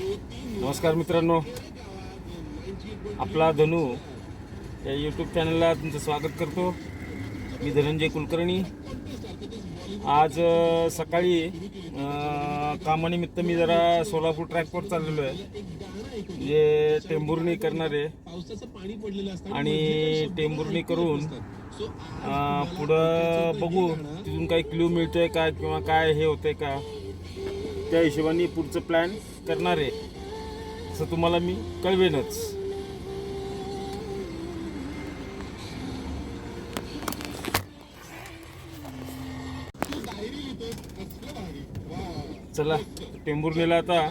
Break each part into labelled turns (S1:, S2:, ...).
S1: नमस्कार मित्रांनो. आपला धनू या यूट्यूब चॅनलला तुमचं स्वागत करतो. मी धनंजय कुलकर्णी. आज सकाळी कामानिमित्त मी जरा सोलापूर ट्रॅकवर चाललेलो आहे. म्हणजे टेंभुर्णी करणार. आहे आणि टेंभुर्णी करून पुढं बघू तिथून काही क्ल्यू मिळतोय का किंवा काय हे होतंय का. त्या हिशोबाने पुढचं प्लॅन करणार आहे. असं तुम्हाला मी कळवेनच. चला टेंभुर्णीला आता.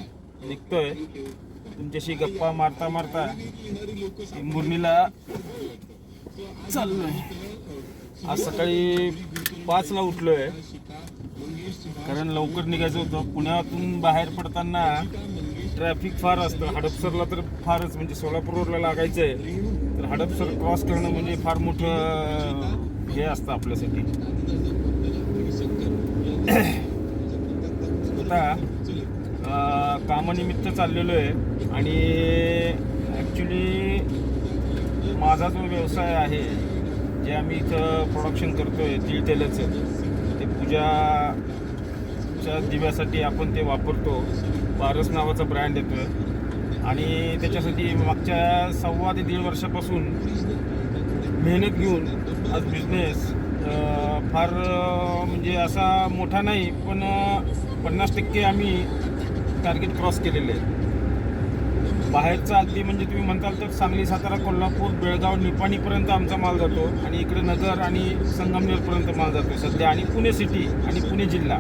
S1: निघतोय. तुमच्याशी गप्पा मारता मारता टेंभुर्णीला चाललोय. आज सकाळी पाचला उठलोय. कारण लवकर निघायचं होतं. पुण्यातून बाहेर पडताना ट्रॅफिक फार असतं. हडपसरला तर फारच म्हणजे सोलापूर रोडला लागायचं आहे तर हडपसर क्रॉस करणं म्हणजे फार मोठं हे असतं आपल्यासाठी. आता कामानिमित्त चाललेलो आहे. आणि ॲक्च्युली माझा जो व्यवसाय आहे जे आम्ही इथं प्रोडक्शन करतो आहे तेलाचं पूजाच्या दिव्यासाठी आपण ते वापरतो. पारस नावाचा ब्रँड येतोय. आणि त्याच्यासाठी मागच्या सव्वा ते दीड वर्षापासून मेहनत घेऊन आज बिझनेस फार म्हणजे असा मोठा नाही पण पन्नास टक्के आम्ही टार्गेट क्रॉस केलेले आहे बाहेरचा अगदी म्हणजे तुम्ही म्हणताल तर सांगली सातारा कोल्हापूर बेळगाव निपाणीपर्यंत आमचा माल जातो आणि इकडे नगर आणि संगमनेरपर्यंत माल जातो सध्या आणि पुणे सिटी आणि पुणे जिल्हा.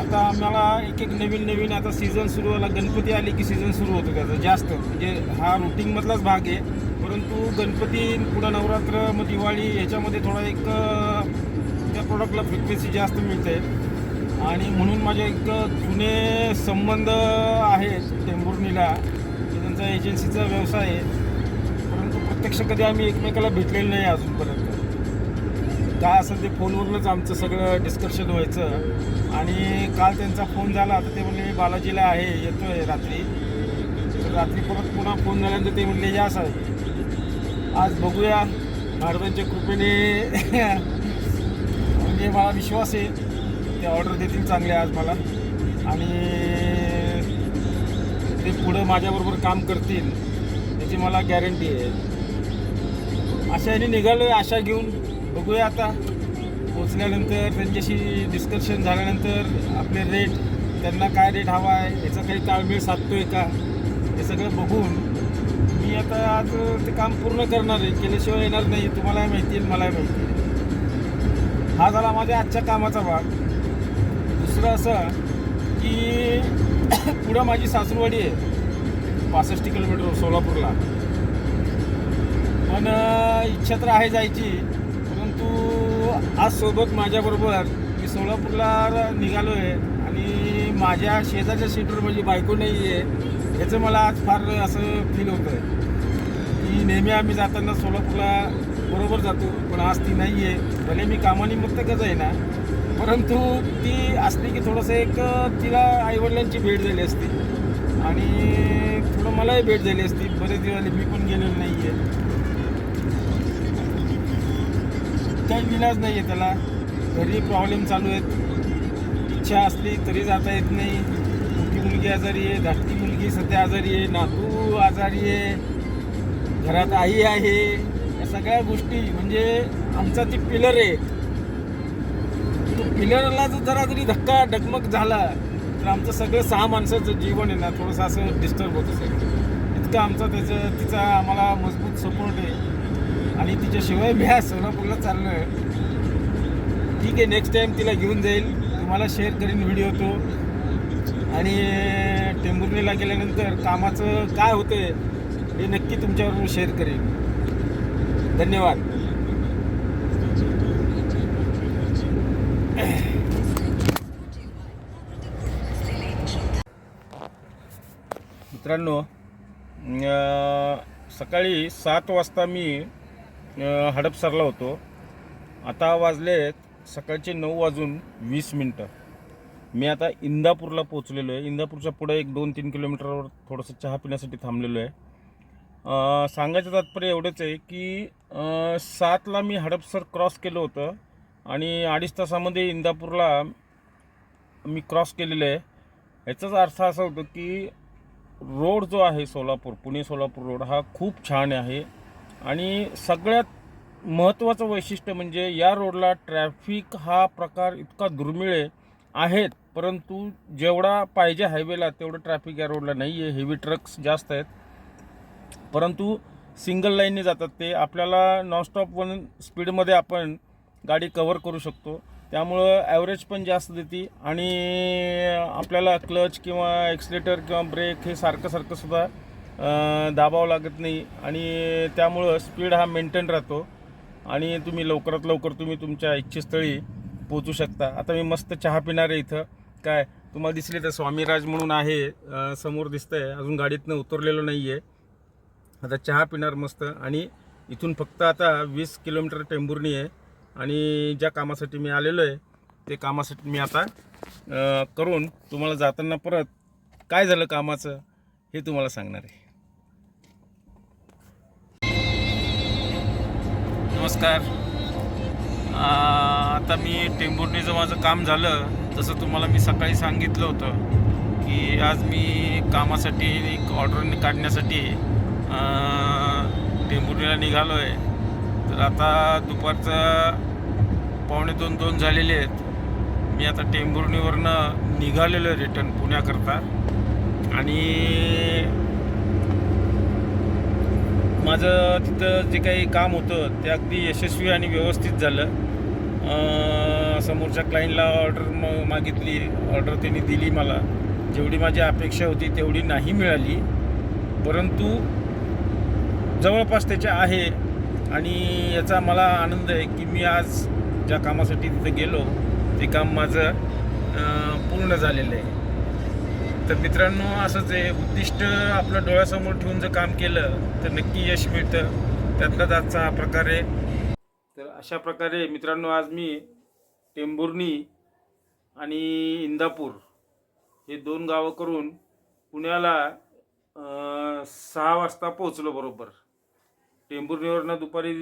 S1: आता आम्हाला एक एक नवीन नवीन आता सीझन सुरू झाला. गणपती आले की सीझन सुरू होतो त्याचा जास्त. म्हणजे हा रुटीनमधलाच भाग आहे. परंतु गणपती पुढं नवरात्र मग दिवाळी याच्यामध्ये थोडा एक त्या प्रोडक्टला फ्रिक्वेन्सी जास्त मिळते. आणि म्हणून माझे एक जुने संबंध आहेत टेंभुर्णीला त्यांचा एजन्सीचा व्यवसाय आहे. परंतु प्रत्यक्ष कधी आम्ही एकमेकाला भेटलेलो नाही अजूनपर्यंत. काय असेल ते फोनवरूनच आमचं सगळं डिस्कशन व्हायचं. आणि काल त्यांचा फोन झाला तर ते म्हणले मी बालाजीला आहे येतो आहे रात्री. तर रात्री परत पुन्हा फोन झाल्यानंतर ते म्हणले या साहेब आज बघूया महाराजांच्या कृपेने. म्हणजे मला विश्वास आहे. ते ऑर्डर देतील चांगले आज मला. आणि ते पुढं माझ्याबरोबर काम करतील त्याची मला गॅरंटी आहे. अशा याने निघालो आहे आशा घेऊन. बघूया आता. पोचल्यानंतर त्यांच्याशी डिस्कशन झाल्यानंतर आपले रेट त्यांना काय रेट हवा आहे याचा काही ताळमेळ आहे का? हे सगळं बघून मी आता आज ते काम पूर्ण करणार आहे. केल्याशिवाय येणार नाही. तुम्हालाही माहिती आहे मलाही माहिती आहे. हा झाला माझ्या आजच्या कामाचा भाग. दुसरं असं की पुढं माझी सासूरवाडी आहे पासष्ट किलोमीटर सोलापूरला. पण इच्छा तर आहे जायची परंतु आज सोबत माझ्याबरोबर मी सोलापूरला निघालो आहे आणि माझ्या शेजारच्या सीटवर माझी बायको नाही आहे याचं मला आज फार असं फील होतं आहे की नेहमी आम्ही जाताना सोलापूरला बरोबर जातो पण आज ती नाही आहे भले मी कामानिमित्त आहे ना परंतु ती असली की थोडंसं एक तिला आईवडिलांची भेट झाली असती. आणि थोडं मलाही भेट झाली असती. बरेच दिवस मी पण गेलेलो नाही आहे काही विलाज नाही आहे त्याला. घरी प्रॉब्लेम चालू आहेत. इच्छा असली तरी जाता येत नाही. मोठी मुलगी आजारी आहे. धाकटी मुलगी सध्या आजारी आहे. नातू आजारी आहे. घरात आई आहे. या सगळ्या गोष्टी म्हणजे आमचा ती पिलर आहे. पिलरला जर जरा जरी धक्का डगमग झाला तर आमचं सगळं सहा माणसाचं जीवन आहे ना थोडंसं असं डिस्टर्ब होतं असेल इतकं आमचा त्याचं तिचा आम्हाला मजबूत सपोर्ट आहे. आणि तिच्याशिवाय मी आज सोलापूरला चाललो आहे ठीक आहे नेक्स्ट टाईम तिला घेऊन जाईल. तुम्हाला शेअर करीन व्हिडिओ तो. आणि टेंबुर्नीला गेल्यानंतर कामाचं काय होते हे नक्की तुमच्याबरोबर शेअर करेन. धन्यवाद. मित्रांनो सकाळी सात वाजता मी हडपसरला होतो. आता वाजलेत सकाळचे नऊ वाजून वीस मिनटं. मी आता इंदापूरला पोचलेलो आहे. इंदापूरच्या पुढे एक दोन तीन किलोमीटरवर थोडंसं चहा पिण्यासाठी थांबलेलो आहे. सांगायचं तात्पर्य एवढंच आहे की सातला मी हडपसर क्रॉस केलं होतं. आणि अडीच तासामध्ये इंदापूरला मी क्रॉस केलेलं आहे. याचाच अर्थ असा होतो की रोड जो आहे सोलापूर पुणे सोलापूर रोड हा खूप छान आहे. आणि सगळ्यात महत्त्वाचं वैशिष्ट्य म्हणजे या रोडला ट्रॅफिक हा प्रकार इतका दुर्मिळ आहे आहेत परंतु जेवढा पाहिजे हायवेला तेवढं ट्रॅफिक या रोडला नाही आहे हेवी ट्रक्स जास्त आहेत. परंतु सिंगल लाईनने जातात ते. आपल्याला नॉनस्टॉप वन स्पीडमध्ये आपण गाडी कवर करू शकतो. त्यामुळं ॲव्हरेज पण जास्त देते. आणि आपल्याला क्लच किंवा एक्सलेटर किंवा ब्रेक हे सारखं सारखं सुद्धा दाबावं लागत नाही. आणि त्यामुळं स्पीड हा मेंटेन राहतो. आणि तुम्ही लवकरात लवकर तुम्ही तुमच्या इच्छेस्थळी पोचू शकता. आता मी मस्त चहा पिणार आहे इथं. काय तुम्हाला दिसले तर स्वामीराज म्हणून आहे समोर समोर दिसतंय. अजून गाडीतनं उतरलेलो नाही आहे आता चहा पिणार मस्त. आणि इथून फक्त आता वीस किलोमीटर टेंभुर्णी आहे. आणि ज्या कामासाठी मी आलेलो आहे ते कामासाठी मी आता करून तुम्हाला जाताना परत काय झालं कामाचं हे तुम्हाला सांगणार आहे. नमस्कार. आता मी टेंभुर्णीचं माझं काम झालं तसं तुम्हाला मी सकाळी सांगितलं होतं की आज मी कामासाठी एक ऑर्डर काढण्यासाठी टेंभुर्णीला निघालो आहे. तर आता दुपारचं पावणे दोन दोन झालेले आहेत. मी आता टेंभुर्णीवरनं निघालेलो आहे रिटर्न पुण्याकरता. आणि माझं तिथं जे काही काम होतं ते अगदी यशस्वी आणि व्यवस्थित झालं. समोरच्या क्लायंटला ऑर्डर म मागितली. ऑर्डर त्यांनी दिली मला. जेवढी माझी अपेक्षा होती तेवढी नाही मिळाली. परंतु जवळपास त्याच्या आहे. आणि याचा मला आनंद आहे की मी आज ज्या कामासाठी तिथं गेलो ते काम माझं पूर्ण झालेलं आहे. तर मित्रांनो असंच आहे उद्दिष्ट आपलं डोळ्यासमोर ठेवून जर काम केलं तर नक्की यश मिळतं. त्यातलाच आजचा हा प्रकार आहे. तर अशा प्रकारे मित्रांनो आज मी टेंभुर्णी आणि इंदापूर हे दोन गावं करून पुण्याला सहा वाजता पोहोचलो बरोबर. टेंभुर्णीवरनं दुपारी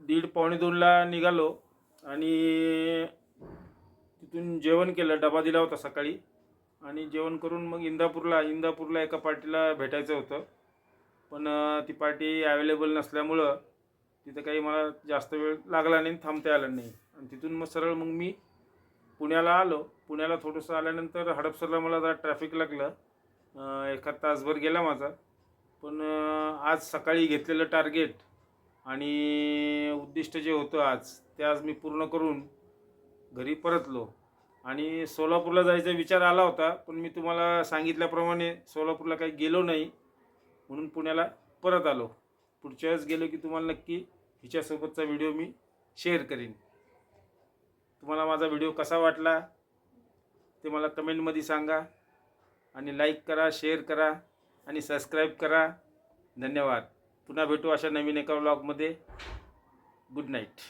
S1: दीड पावणे दोनला निघालो आणि तिथून जेवण केलं डबा दिला होता सकाळी. आणि जेवण करून मग इंदापूरला इंदापूरला एका पार्टीला भेटायचं होतं. पण ती पार्टी अवेलेबल नसल्यामुळं तिथं काही मला जास्त वेळ लागला नाही थांबता आला नाही. आणि तिथून मग सरळ मग मी पुण्याला आलो. पुण्याला थोडंसं आल्यानंतर हडपसरला मला जरा ट्रॅफिक लागलं. एखाद तासभर गेला माझा. पण आज सकाळी घेतलेलं टार्गेट आणि उद्दिष्ट जे होतं आज ते आज मी पूर्ण करून घरी परतलो. आणि सोलापूरला जायचा विचार आला होता पण मी तुम्हाला सांगितल्याप्रमाणे सोलापूरला काही गेलो नाही म्हणून पुण्याला परत आलो. पुढच्या वेळेस गेलो की तुम्हाला नक्की हिच्यासोबतचा व्हिडिओ मी शेअर करीन. तुम्हाला माझा व्हिडिओ कसा वाटला ते मला कमेंटमध्ये सांगा आणि लाईक करा शेअर करा. आणि सबस्क्राईब करा. धन्यवाद. पुन्हा भेटू अशा नवीन एका ब्लॉगमध्ये गुड नाईट